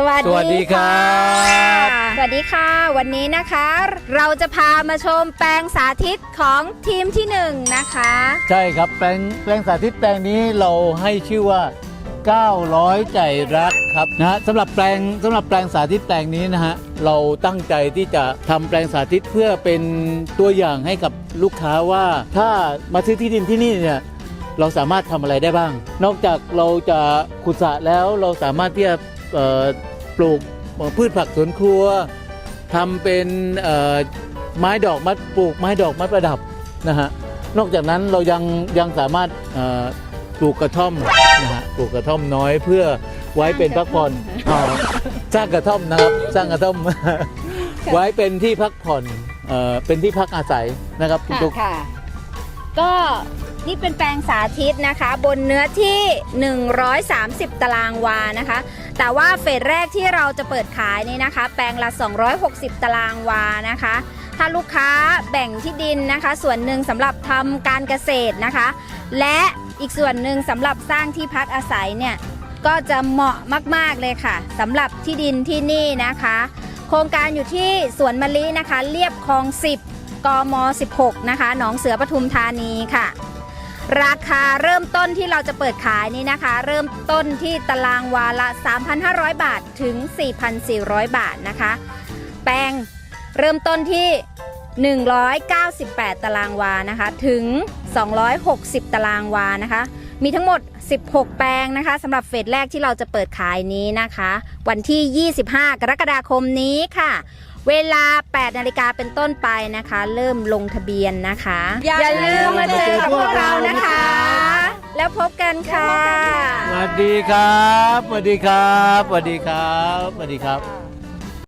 สวัสสวัสดีครับ สวัสดีค่ะ วันนี้นะคะ เราจะพามาชมแปลงสาธิตของทีมที่หนึ่งนะคะ ใช่ครับแปลงแปลงสาธิตแปลงนี้เราให้ชื่อว่า 900 ใจรักครับนะฮะสำหรับแปลงสำหรับแปลงสาธิตแปลงนี้นะฮะเราตั้งใจที่จะทำแปลงสาธิตเพื่อเป็นตัวอย่างให้กับลูกค้าว่า ถ้ามาซื้อที่ดินที่นี่เนี่ยเราสามารถทำอะไรได้บ้าง นอกจากเราจะขุดสระแล้วเราสามารถที่จะเอ่อ ปลูกพืชผักสวนครัวทำเป็นเอ่อไม้ดอกมัดปลูกไม้ดอกไม้ประดับนะฮะนอกจากนั้นเรายังยังสามารถเอ่อปลูกกระท่อมนะฮะปลูกกระท่อมน้อยเพื่อไว้เป็นพักผ่อนอ๋อสร้างกระท่อมนะครับสร้างกระท่อม ไว้เป็นที่พักผ่อนเอ่อเป็นที่พักอาศัยนะครับคุณค่ะตุ๊กค่ะก็ นี่เป็นแปลงสาธิตนะคะ บนเนื้อที่ 130 ตารางวานะคะ แต่ว่าเฟสแรกที่เราจะเปิดขายนี่นะคะ แปลงละ 260 ตารางวานะคะ ถ้าลูกค้าแบ่งที่ดินนะคะ ส่วนหนึ่งสำหรับทำการเกษตรนะคะ และอีกส่วนหนึ่งสำหรับสร้างที่พักอาศัยเนี่ยก็จะเหมาะมาก ๆ เลยค่ะสำหรับที่ดินที่นี่นะคะ โครงการอยู่ที่สวนมะลินะคะ เรียบคลอง 10 กม 16 นะคะ หนองเสือปทุมธานีค่ะ ราคาเริ่มต้นที่เราจะเปิดขายนี่นะคะ เริ่มต้นที่ตารางวาละ 3,500 บาทถึง 4,400 บาทนะคะ แปลงเริ่มต้นที่ 198 ตารางวานะคะถึง 260 ตารางวานะคะ มีทั้งหมด 16 แปลงนะคะสำหรับเฟสแรกที่เราจะเปิดขายนี้นะคะ วันที่ 25 กรกฎาคมนี้ค่ะ เวลา 8 นาฬิกาเป็นต้นไปนะคะ เริ่มลงทะเบียนนะคะ อย่าลืมมาเจอกับพวกเรานะคะ แล้วพบกันค่ะ สวัสดีครับ สวัสดีครับ สวัสดีครับ สวัสดีครับ